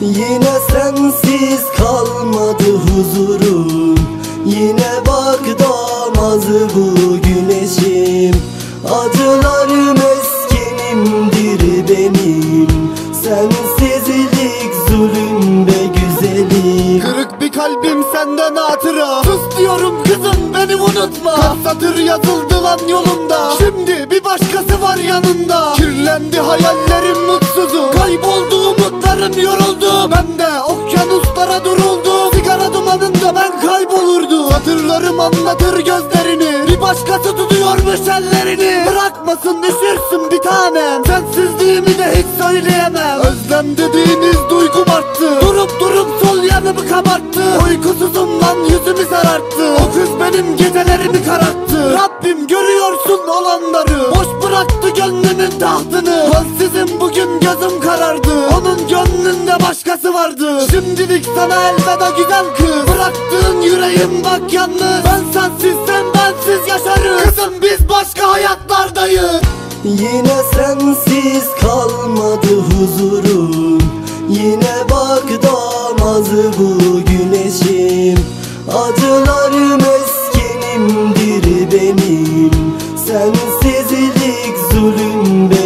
Yine sensiz kalmadı huzurum. Yine bak doğmaz bu güneşim. Acılar meskenimdir benim. Sensizlik zulüm ve güzelim. Kırık bir kalbim senden hatıra. Sus diyorum kızım beni unutma. Kaç satır yazıldı lan yolunda. Şimdi bir başkası var yanında. Kirlendi hayallerim mutsuzu Kayboldu umutlarım yoruldu Ben de okyanuslara duruldu. Sigara dumanında ben kaybolurdu. Satırlarım anlatır gözlerini. Bir başkası tutuyormuş ellerini. Bırakmasın üşürsün bir tanem. Sensizliğimi de hiç söyleyemem. Özlem dediğiniz duygum arttı. Durup durup sol yanımı kabarttı. Uykusuzum lan yüzümü sararttı. O kız benim gecelerimi kararttı. Rabbim görüyorsun olanları. Boş bıraktı gönlümün tahtını. Sizin bugün gözüm karardı. Onun şakası vardı. Şimdilik sana elveda güzel kız. Bıraktığın yüreğim bak yalnız. Ben sensiz sen bensiz yaşarız. Kızım biz başka hayatlardayız. Yine sensiz kalmadı huzurum. Yine bak damazı bu güneşim. Acılarım eskinimdir benim. Sensizlik zulüm benim